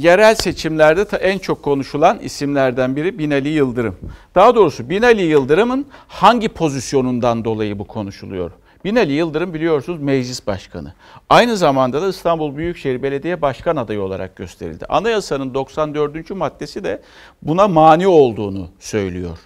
Yerel seçimlerde en çok konuşulan isimlerden biri Binali Yıldırım. Daha doğrusu Binali Yıldırım'ın hangi pozisyonundan dolayı bu konuşuluyor? Binali Yıldırım biliyorsunuz meclis başkanı. Aynı zamanda da İstanbul Büyükşehir Belediye Başkan adayı olarak gösterildi. Anayasanın 94. maddesi de buna mani olduğunu söylüyor.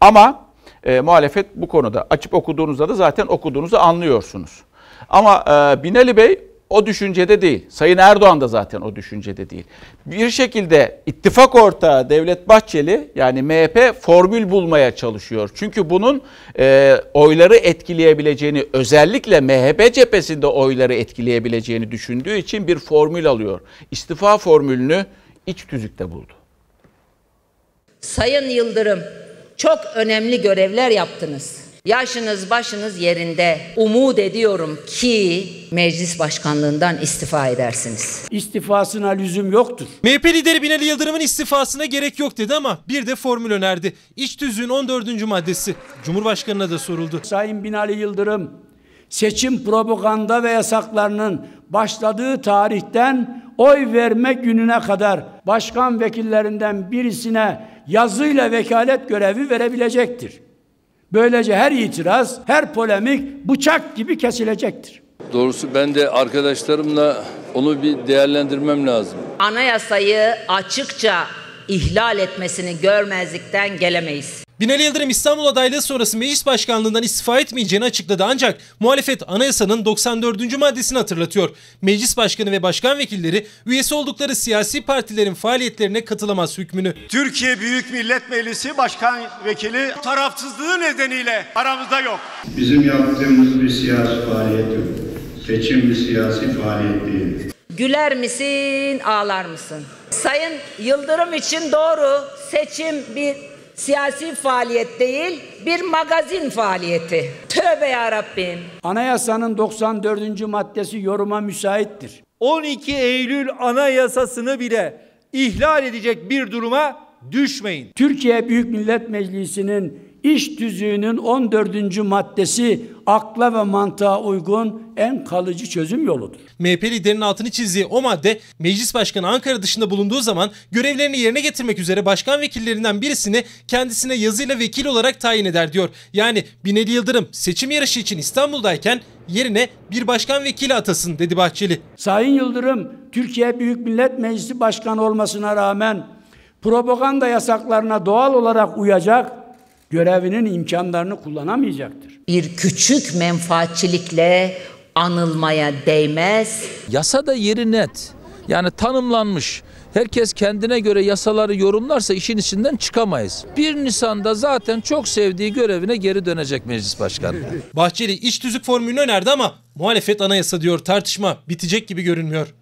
Ama e, muhalefet bu konuda açıp okuduğunuzda da zaten okuduğunuzu anlıyorsunuz. Ama e, Binali Bey o düşüncede değil. Sayın Erdoğan da zaten o düşüncede değil. Bir şekilde ittifak ortağı Devlet Bahçeli yani MHP formül bulmaya çalışıyor. Çünkü bunun e, oyları etkileyebileceğini özellikle MHP cephesinde oyları etkileyebileceğini düşündüğü için bir formül alıyor. İstifa formülünü iç tüzükte buldu. Sayın Yıldırım, çok önemli görevler yaptınız. Yaşınız başınız yerinde. Umut ediyorum ki meclis başkanlığından istifa edersiniz. İstifasına lüzum yoktur. MHP lideri Binali Yıldırım'ın istifasına gerek yok dedi ama bir de formül önerdi. İç tüzüğün 14. maddesi. Cumhurbaşkanına da soruldu. Sayın Binali Yıldırım, seçim propaganda ve yasaklarının başladığı tarihten oy verme gününe kadar başkan vekillerinden birisine yazıyla vekalet görevi verebilecektir. Böylece her itiraz, her polemik bıçak gibi kesilecektir. Doğrusu ben de arkadaşlarımla onu bir değerlendirmem lazım. Anayasayı açıkça ihlal etmesini görmezlikten gelemeyiz. Binali Yıldırım İstanbul adaylığı sonrası meclis başkanlığından istifa etmeyeceğini açıkladı ancak muhalefet anayasanın 94. maddesini hatırlatıyor. Meclis başkanı ve başkan vekilleri üyesi oldukları siyasi partilerin faaliyetlerine katılamaz hükmünü. Türkiye Büyük Millet Meclisi Başkan Vekili tarafsızlığı nedeniyle aramızda yok. Bizim yaptığımız bir siyasi faaliyet yok. Seçim bir siyasi faaliyet değil. Güler misin, ağlar mısın? Sayın Yıldırım için doğru seçim bir siyasi faaliyet değil, bir magazin faaliyeti. Tövbe ya Rabbim. Anayasanın 94. maddesi yoruma müsaittir. 12 Eylül Anayasasını bile ihlal edecek bir duruma düşmeyin. Türkiye Büyük Millet Meclisi'nin iş tüzüğünün 14. maddesi akla ve mantığa uygun en kalıcı çözüm yoludur. MHP liderinin altını çizdiği o madde meclis başkanı Ankara dışında bulunduğu zaman görevlerini yerine getirmek üzere başkan vekillerinden birisini kendisine yazıyla vekil olarak tayin eder diyor. Yani Binali Yıldırım seçim yarışı için İstanbul'dayken yerine bir başkan vekili atasın dedi Bahçeli. Sayın Yıldırım, Türkiye Büyük Millet Meclisi Başkanı olmasına rağmen propaganda yasaklarına doğal olarak uyacak, görevinin imkanlarını kullanamayacaktır. Bir küçük menfaatçilikle anılmaya değmez. Yasa da yeri net. Yani tanımlanmış. Herkes kendine göre yasaları yorumlarsa işin içinden çıkamayız. 1 Nisan'da zaten çok sevdiği görevine geri dönecek meclis başkanı. Bahçeli iç tüzük formülünü önerdi ama muhalefet anayasa diyor tartışma bitecek gibi görünmüyor.